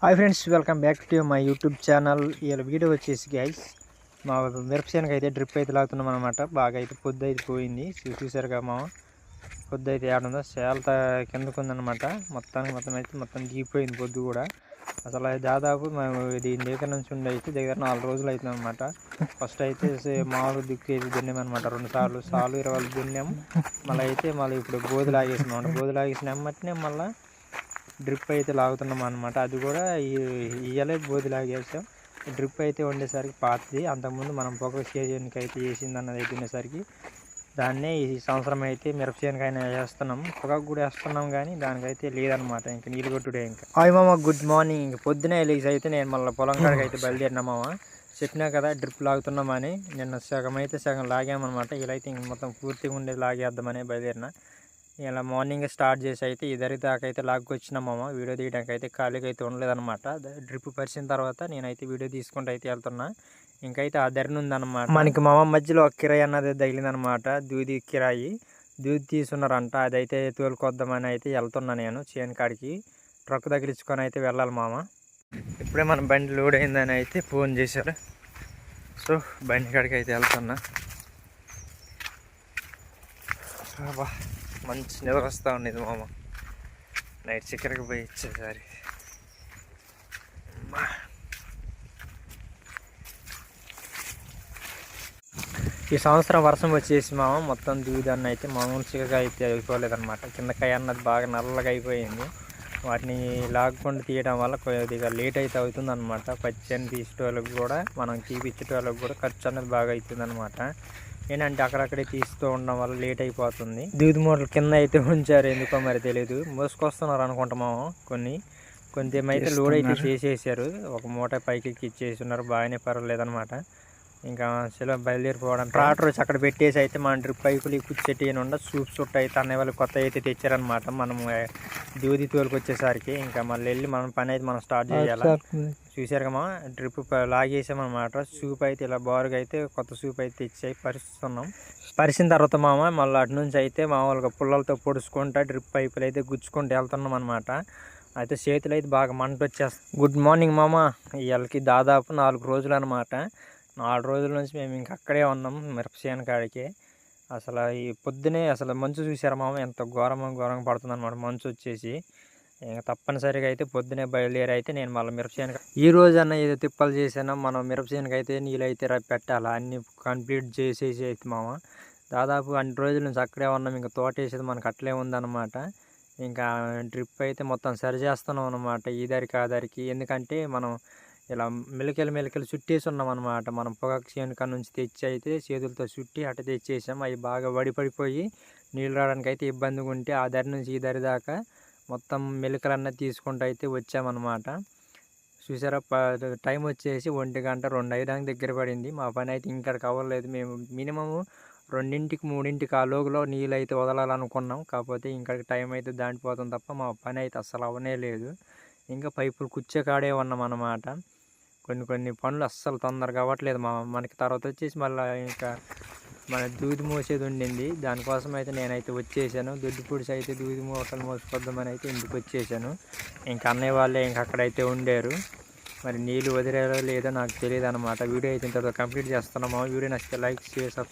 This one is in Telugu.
Hi friends welcome back to my YouTube channel. ఇలా వీడియో వచ్చేసి గైస్ మా మిరపసేనకి అయితే డ్రిప్ అయితే లాగుతున్నాం అనమాట బాగా అయితే పొద్దు అయితే పోయింది. చూసారుగా మా పొద్దు అయితే ఏడుందో సేలత కిందకు ఉందన్నమాట. మొత్తానికి మొత్తం అయితే మొత్తం దిగిపోయింది పొద్దు కూడా. అసలు దాదాపు మేము దీని దగ్గర నుంచి ఉండి అయితే దగ్గర నాలుగు రోజులు అవుతుంది అనమాట ఫస్ట్ అయితే మామూలు దిక్కు అయితే దున్నామన్నమాట అనమాట రెండు సార్లు. సార్లు ఇరవై దున్నాము మళ్ళీ అయితే మళ్ళీ ఇప్పుడు గోధులు ఆగేసినాం గోధులు లాగేసిన మట్టినే మళ్ళీ డ్రిప్ అయితే లాగుతున్నాం అనమాట అది కూడా ఇయ్యలే బోధి లాగేసాం. డ్రిప్ అయితే ఉండేసరికి పాతది. అంతకుముందు మనం పొగ సీజన్కి అయితే వేసింది అన్నది అయితే దాన్నే ఈ సంవత్సరం అయితే మిరపచేనుకైనా వేస్తున్నాం. పొగకు కూడా వేస్తున్నాం కానీ దానికైతే లేదనమాట ఇంకా నీళ్ళు కొట్టుడే ఇంకా. హాయ్ మామ గుడ్ మార్నింగ్. ఇంక పొద్దునే ఎలిగ్స్ అయితే నేను మళ్ళీ పొలం కాడికి అయితే బయలుదేరినా మామ. చెప్పినా కదా డ్రిప్ లాగుతున్నామని నిన్న సగం అయితే సగం లాగామన్నమాట. ఇలా అయితే ఇంక మొత్తం పూర్తిగా ఉండేది లాగేద్దామని బయలుదేరిన. ఇలా మార్నింగ్ స్టార్ట్ చేసి అయితే ఇద్దరి దాకా అయితే లాక్కొచ్చినా మామ. వీడియో తీయడానికి అయితే ఖాళీగా అయితే ఉండలేదన్నమాట డ్రిప్ పరిచిన తర్వాత నేనైతే వీడియో తీసుకుంటూ అయితే వెళ్తున్నా. ఇంకైతే ఆ ధరని ఉందన్నమాట. మనకి మామ మధ్యలో ఒక కిరాయి అన్నది తగిలిందనమాట దూది కిరాయి. దూది తీసున్నారంట. అదైతే తోలుకొద్దామని అయితే వెళ్తున్నా నేను చేను కాడికి. ట్రక్ తగిలించుకొని అయితే వెళ్ళాలి మామ. ఇప్పుడే మన బండి లోడ్ అయిందని అయితే ఫోన్ చేశారు. సో బండి కాడికి అయితే వెళ్తున్నా. అబ్బా మంచి నిద్ర వస్తూ ఉండేది మామ. నైట్ చిక్కరికి పోయి ఇచ్చేసారి ఈ సంవత్సరం వర్షం వచ్చేసి మామ మొత్తం దూదాన్ని అయితే మామూలు చిక్కగా అయితే అయిపోలేదన్నమాట. కింద కాయ అన్నది బాగా నల్లగా అయిపోయింది. వాటిని లాక్కుండా తీయడం వల్ల కొద్దిగా లేట్ అయితే అవుతుంది అనమాట పచ్చని తీసేటోళ్ళకి కూడా మనం తీపిచ్చేటోళ్ళకి కూడా ఖర్చు అనేది బాగా అవుతుంది అనమాట ఏంటంటే అక్కడక్కడే తీస్తూ ఉండడం వల్ల లేట్ అయిపోతుంది. దూది మూటలు కింద అయితే ఉంచారు ఎందుకో మరి తెలియదు మోసుకొస్తున్నారు అనుకుంటాము కొన్ని. కొంతేమైతే లోడ్ అయితే చేసేసారు. ఒక మూట పైకి ఇచ్చేసి ఉన్నారు బాగానే పర్వాలేదు అనమాట ఇంకా చలో బయలుదేరిపోవడం ట్రాక్టర్ వచ్చి అక్కడ పెట్టేసి అయితే మన డ్రిప్ పైపులు కూర్చెట్టి ఉండ సూప్ సుట్ అయితే అనే వాళ్ళు కొత్త అయితే తెచ్చారనమాట మనం దూది తోలుకు వచ్చేసరికి ఇంకా మళ్ళీ వెళ్ళి మనం పని అయితే మనం స్టార్ట్ చేయాలి? చూసారు కమ్మా డ్రిప్ లాగేసామన్నమాట సూప్ అయితే ఇలా బారుగా అయితే కొత్త సూప్ అయితే తెచ్చి పరిస్తున్నాం. పరిచిన తర్వాత మామ మళ్ళీ అటు నుంచి అయితే మామూలుగా పుల్లలతో పొడుచుకుంటా డ్రిప్ పైపులు అయితే గుచ్చుకుంటూ వెళ్తున్నాం అనమాట అయితే చేతులు అయితే బాగా మంట వచ్చేస్తాయి గుడ్ మార్నింగ్ మామ. ఇవాళకి దాదాపు నాలుగు రోజులు అనమాట నాలుగు రోజుల నుంచి మేము ఇంక అక్కడే ఉన్నాం మిరపసేన కాడికి. అసలు ఈ పొద్దునే అసలు మంచు చూసారా మామ ఎంత ఘోరంగా ఘోరంగా పడుతుందన్నమాట మంచు వచ్చేసి. ఇంకా తప్పనిసరిగా అయితే పొద్దునే బయలుదేరి అయితే నేను మళ్ళీ మిరపచేనుక ఈ రోజు అన్న ఏదో తిప్పలు చేసానో మనం మిరపచేనుక అయితే నీళ్ళు అయితే పెట్టాలి? అన్ని కంప్లీట్ చేసేసి అయితే మామ. దాదాపు అన్ని రోజుల నుంచి అక్కడే ఉన్నాం ఇంకా తోట వేసేది మనకు అట్లే ఉందన్నమాట. ఇంకా డ్రిప్ అయితే మొత్తం సరి చేస్తున్నాం అనమాట ఈ దారికి ఆ దారికి. ఎందుకంటే మనం ఇలా మెలికలు మెలికలు చుట్టేసి ఉన్నాం అనమాట మనం పొగాకు చేనుక నుంచి తెచ్చి అయితే చేతులతో చుట్టి అట్ట తెచ్చేసాం. అవి బాగా వడిపడిపోయి నీళ్ళు రావడానికి అయితే ఇబ్బందిగా ఉంటే ఆ దారి నుంచి ఈ దారి దాకా మొత్తం మెలికలన్నీ తీసుకుంటూ అయితే వచ్చామన్నమాట. చూసారా? ప టైం వచ్చేసి ఒంటి గంట రెండు అయ్యడానికి దగ్గర పడింది. మా పని అయితే ఇంకా అవ్వలేదు. మేము మినిమము రెండింటికి మూడింటికి ఆ లోగులో నీళ్ళు అయితే వదలాలనుకున్నాం. కాకపోతే ఇంకా టైం అయితే దాటిపోతుంది తప్ప మా పని అయితే అస్సలు అవ్వనే లేదు. ఇంకా పైపులు కుచ్చే కాడే ఉన్నాం అన్నమాట కొన్ని కొన్ని పనులు అస్సలు తొందరగా అవ్వట్లేదు. మా మనకి తర్వాత వచ్చేసి మళ్ళీ ఇంకా మన దూది మోసేది ఉండింది. దానికోసం అయితే నేనైతే వచ్చేసాను. దొడ్డి పొడిసి అయితే దూది మోసలు మోసుకొద్దామని అయితే ఇంటికి వచ్చేసాను. ఇంకా అన్నయ్య వాళ్ళే ఇంకా అక్కడైతే ఉండారు. మరి నీళ్ళు వదిలేరో లేదో నాకు తెలియదు అనమాట వీడియో అయితే ఇంతతో కంప్లీట్ చేస్తున్నాము. వీడియో నచ్చితే లైక్ షేర్ సబ్స్క్రైబ్